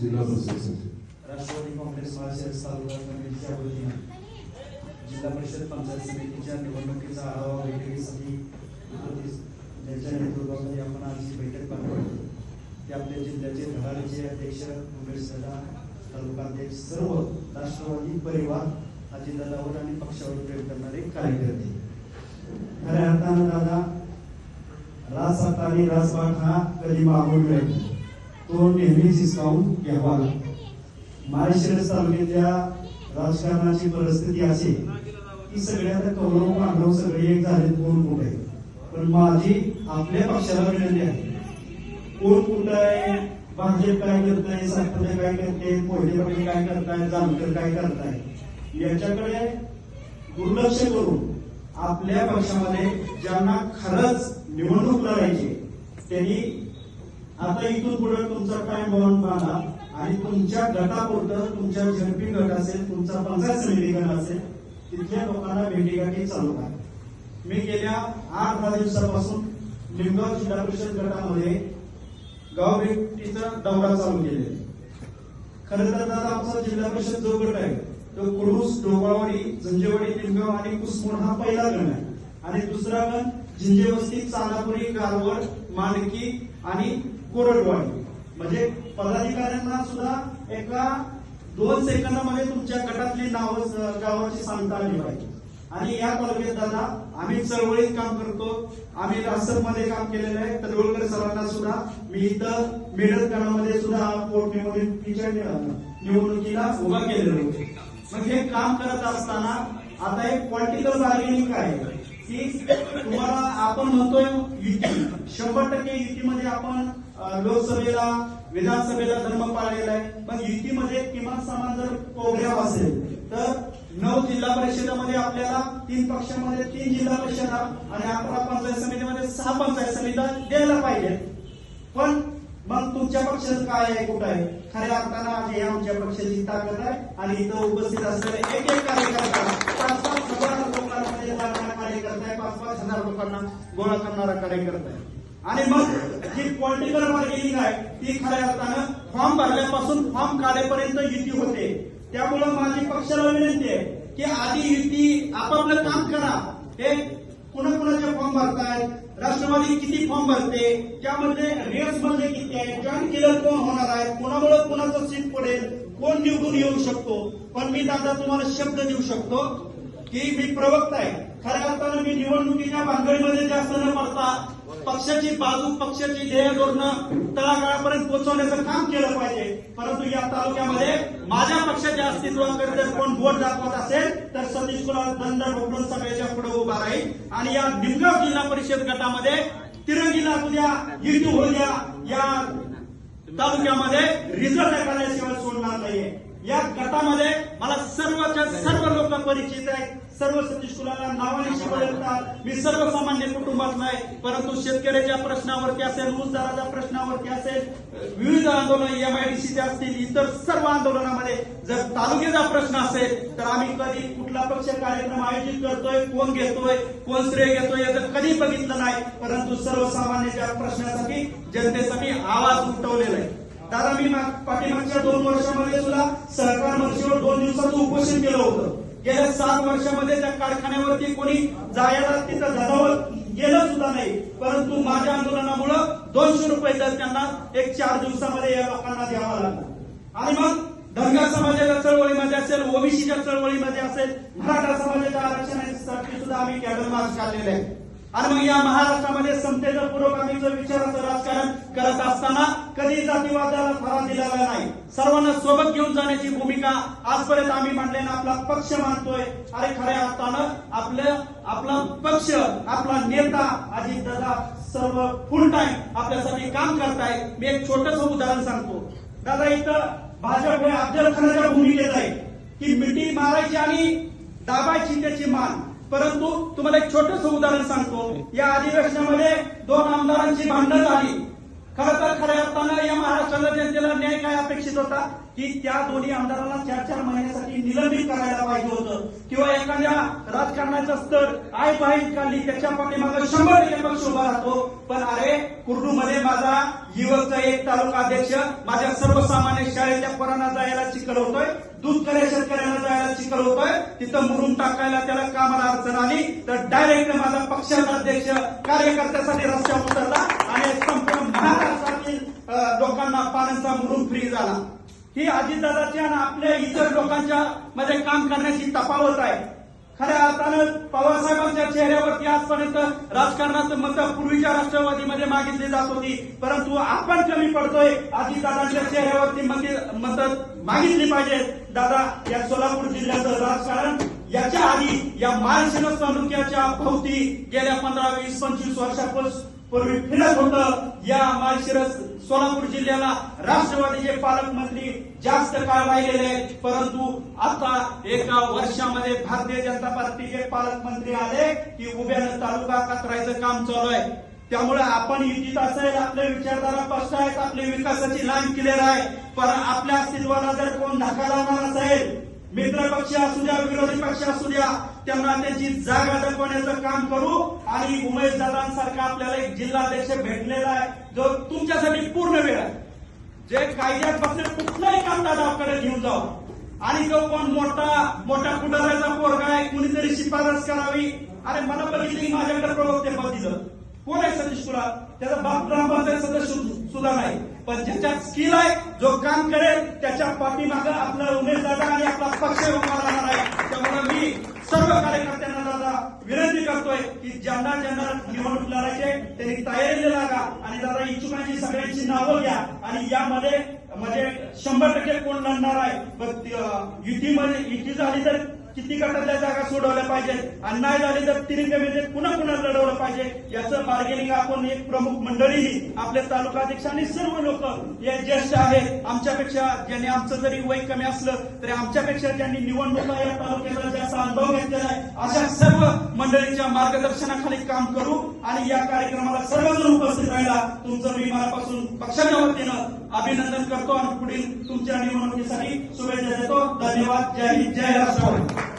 जिल्हा परिषद राष्ट्रवादी काँग्रेस महाशहर समितीच्या जिल्हा परिषद पंचायत समितीच्या निवडणुकीचा आढावा बैठकीसाठी ज्यांच्या आपण आज ही बैठक पार पडतो ते आपल्या जिल्ह्याचे अध्यक्ष उमेश दादा तालुका सर्व राष्ट्रवादी परिवार अजितदादावर आणि पक्षावर प्रेम करणारे कार्यकर्ते खऱ्या अर्थानं दादा राजसत्ता आणि राजपाट हा कधी मागून मिळत नाही. तो नेहमी हिसकावून घ्यावा. लागतो माळशिरस तालुक्यातल्या राजकारणाची परिस्थिती अशी की सगळ्यात कौरव मानव सगळे एक झाले कोण कुठे? पण माझी आपल्या पक्षाला विनंती आहे. कोण कुठं आहे? भाजप काय करताय सातपुते काय करते? मोहिते पाटील काय करताय जानकर काय करताय याच्याकडे दुर्लक्ष करून आपल्या पक्षामध्ये ज्यांना खरंच निवडणूक लढायची त्यांनी आता इथून पुढे तुमचा काय बॉन्ड बांधा आणि तुमच्या गटापुरतं तुमच्या झडपी गट असेल तुमचा पंचायत समिती गट असेल तिथल्या लोकांना भेटीगाठी चालू आहे मी गेल्या आठ दहा दिवसापासून लिंगाव जिल्हा परिषद गटामध्ये गाव भेटीचा दौरा चालू केलेला खरं तर दादा आमचा जिल्हा परिषद जो गट आहे तो कुडूस डोबावाडी झंजेवाडी लिंगाव आणि कुसमोड हा पहिला गण आहे. आणि दुसरा गण झिंजेवस्ती चांदापुरी गारवड मांडकी आणि कोरडवाडी म्हणजे पदाधिकाऱ्यांना सुद्धा एका दोन सेकंदामध्ये तुमच्या गटातली नाव गावाची सांगता आली पाहिजे. आणि या तालुक्यात दादा आम्ही चळवळीत काम करतो. आम्ही मध्ये काम केलेलं आहे. तडवळकर सरांना सुद्धा मी इथं मेडलकरामध्ये सुद्धा पोटनिवडणुकीच्या निवडणुकीला उभा केलेलं आहे. मग हे काम करत असताना आता एक पॉलिटिकल बार्गेनिंग काय आहे? की तुम्हाला आपण म्हणतोय युती. शंभर टक्के युतीमध्ये आपण लोकसभेला विधानसभेला धर्म पाळलेला आहे. पण युतीमध्ये किमान समान जर प्रोग्राम असेल तर नऊ जिल्हा परिषदेमध्ये आपल्याला तीन पक्षामध्ये तीन जिल्हा परिषदा आणि अकरा पंचायत समितीमध्ये सहा पंचायत समित्या द्यायला पाहिजे पण मग तुमच्या पक्षाचं काय आहे कुठं आहे? खऱ्या अर्थानं आज हे आमच्या पक्षाची ताकद आहे आणि इथं उपस्थित असलेले एक एक कार्यकर्ता पाच पाच हजार लोकांमध्ये कार्यकर्ता आहे पाच पाच हजार लोकांना गोळा करणारा कार्यकर्ता आहे. आणि मग जी पॉलिटिकल बार्गेनिंग आहे ती खऱ्या अर्थानं फॉर्म भरल्यापासून फॉर्म काढेपर्यंत युती होते. त्यामुळं माझी पक्षाला विनंती आहे की आधी युती आपापलं काम करा. हे कुणा कुणाचे फॉर्म भरतायत? राष्ट्रवादी किती फॉर्म भरते? त्यामध्ये रेट्समध्ये किती आहे जॉईन केलं कोण होणार आहे? कोणामुळे कोणाचं सीट पडेल? कोण निवडून येऊ शकतो? पण मी दादा तुम्हाला शब्द देऊ शकतो. की मी प्रवक्ता आहे. खऱ्या अर्थानं मी निवडणुकीच्या भानगडीमध्ये जास्त न पडता पक्षाची बाजू पक्षाची ध्येय धोरणं तळागाळापर्यंत पोहोचवण्याचं काम केलं पाहिजे. परंतु या तालुक्यामध्ये माझ्या पक्षाच्या अस्तित्वाकडे जर कोण बोट दाखवत असेल तर सतीश कुमार दंड ढोकळून सगळ्याच्या पुढे उभा राहील. आणि या निमगाव जिल्हा परिषद गटामध्ये तिरंगीला उद्या युती होऊ द्या या तालुक्यामध्ये रिझल्ट करण्याशिवाय सोडणार नाहीये. या गटामध्ये मला सर्वच्या सर्व लोक परिचित आहेत. सर्व सतीश कुलाला नावाने बदलतात मी सर्वसामान्य कुटुंबात नाही परंतु शेतकऱ्याच्या प्रश्नावरती असेल ऊस प्रश्नावरती असेल विविध आंदोलन एमआयडीसीचे असतील इतर सर्व आंदोलनामध्ये जर तालुक्याचा प्रश्न असेल तर आम्ही कधी कुठला पक्ष कार्यक्रम आयोजित करतोय कोण घेतोय कोण श्रेय घेतोय याचं कधी बघितलं नाही. परंतु सर्वसामान्याच्या प्रश्नासाठी जनतेसाठी आवाज उठवलेला आहे. दादा मी पाठीमागच्या दोन वर्षामध्ये सुद्धा सरकार वर्षीवर दोन दिवसाचं उपोषण केलं होतं. गेल्या सात वर्षामध्ये त्या कारखान्यावरती कोणी जायला तिथं धजावत गेलं सुद्धा नाही. परंतु माझ्या आंदोलनामुळं दोनशे रुपये दर त्यांना एक चार दिवसामध्ये या लोकांना द्यावा लागला. आणि मग धनगर समाजाच्या चळवळीमध्ये असेल ओबीसीच्या चळवळीमध्ये असेल मराठा समाजाच्या आरक्षणासाठी सुद्धा आम्ही कॅडल मार्च काढलेले आहे. आणि मग या महाराष्ट्रामध्ये समतेचं पुरोगामीचं विचाराचं राजकारण करत असताना कधी जातीवादाला फारा दिलेला नाही. सर्वांना सोबत घेऊन जाण्याची भूमिका आजपर्यंत आम्ही मांडलेला आपला पक्ष मानतोय अरे खऱ्या अर्थानं आपलं आपला पक्ष आपला नेता अजित दादा सर्व फुल टाइम आपल्यासाठी काम करताय. मी एक छोटस उदाहरण सांगतो. दादा इथं भाजप हे अफजल खानाच्या भूमिकेत आहे. की मिठी मारायची आणि दाबायची त्याची मान. परंतु तुम्हाला एक छोटस उदाहरण सांगतो. या अधिवेशनामध्ये दोन आमदारांची भांडण झाली. खरं तर खऱ्या अर्थानं या महाराष्ट्राला जनतेला न्याय काय अपेक्षित होता? की त्या दोन्ही आमदारांना चार चार महिन्यासाठी निलंबित करायला पाहिजे होतं. किंवा एखाद्या राजकारणाचं स्तर आय बाहेर काढली त्याच्या पाठीमागे शंभर टक्के पक्ष उभा राहतो. पण अरे कुर्डूमध्ये माझा युवकचा एक तालुका अध्यक्ष माझ्या सर्वसामान्य शाळेच्या पोरांना जायला चिकलवतोय दूध कऱ्या शेतकऱ्यांना जायला चिकलवतोय तिथं मुरून टाकायला त्याला कामाला अडचण आली तर डायरेक्ट माझा पक्षाचा अध्यक्ष कार्यकर्त्यासाठी रस्त्यावर उतरला आणि संपूर्ण महाराष्ट्रातील लोकांना पाण्याचा मुरून फ्री झाला. ही अजितदादाची आणि आपल्या इतर लोकांच्या मध्ये काम करण्याची तफावत आहे. खऱ्या अर्थानं पवारसाहेबांच्या चेहऱ्यावरती आजपर्यंत राजकारणात मत पूर्वीच्या राष्ट्रवादीमध्ये मागितली जात होती. परंतु आपण कमी पडतोय दादांच्या चेहऱ्यावरती मत मत मागितली पाहिजे. दादा या सोलापूर जिल्ह्याचं राजकारण याच्या आधी या महाराष्ट्र तालुक्याच्या भोवती गेल्या पंधरा वीस पंचवीस वर्षापासून पूर्वी फिरत होत. या माळशिरस सोलापूर जिल्ह्याला राष्ट्रवादीचे पालकमंत्री जास्त काळ राहिलेले आहेत. परंतु आता एका वर्षामध्ये भारतीय जनता पार्टीचे पालकमंत्री आले की उभ्यानं तालुका कचरायचं काम चालू आहे. त्यामुळे आपण युतीत असेल आपले विचारधारा स्पष्ट आहेत आपले विकासाची लाईन क्लिअर आहे. पण आपल्या अस्तित्वाला जर कोण धक्का लावणार असेल मित्र पक्ष असू द्या विरोधी पक्ष असू द्या त्यांना त्याची जागा दाखवण्याचं काम करू आणि उमेश दादांसारखा आपल्याला एक जिल्हाध्यक्ष भेटलेला आहे जो तुमच्यासाठी पूर्ण वेळ आहे. जे कायद्यात बसले कुठलंही काम दादाकडे घेऊन जाऊ. आणि जो कोण मोठा मोठा पुढाऱ्याचा पोरगा आहे कुणीतरी शिफारस करावी. अरे मला बघितली माझ्याकडे प्रवक्ते पद दिलं. कोण आहे सतीश कुला त्याचा बाप ग्रामपंचायत सदस्य सुद्धा नाही. पण ज्याच्यात स्किल आहे जो काम करेल त्याच्या पाठीमागं आपला उमेश दादा आणि आपला पक्ष उभा राहणार आहे. त्यामुळे मी सर्व कार्यकर्त्यांना दादा विनंती करतोय की ज्यांना ज्यांना निवडणूक लढायचे त्यांनी तयारीला लागा आणि दादा इच्छुकांची सगळ्यांची नावं घ्या. आणि यामध्ये म्हणजे शंभर टक्के कोण लढणार आहे? युतीमध्ये युती झाली तर किती गटातल्या जागा सोडवल्या पाहिजेत? आणि नाही झाली तर तिरंगेमध्ये पुन्हा पुन्हा लढवलं पाहिजे. याचं बार्गेनिंग आपण एक प्रमुख मंडळीही आपले तालुकाध्यक्ष आणि सर्व लोक हे ज्येष्ठ आहेत आमच्यापेक्षा ज्यांनी आमचं जरी वय कमी असलं तरी आमच्यापेक्षा ज्यांनी निवडणुका या तालुक्याचा जास्त अनुभव घेतलेला आहे अशा सर्व मंडळींच्या मार्गदर्शनाखाली काम करू आणि या कार्यक्रमाला सर्वजण उपस्थित राहिला तुमचं मी मनापासून पक्षाच्या वतीनं अभिनंदन करतो आणि पुढील तुमच्या निवडणुकीसाठी. शुभेच्छा देतो. धन्यवाद. जय हिंद. जय राष्ट्रवादी.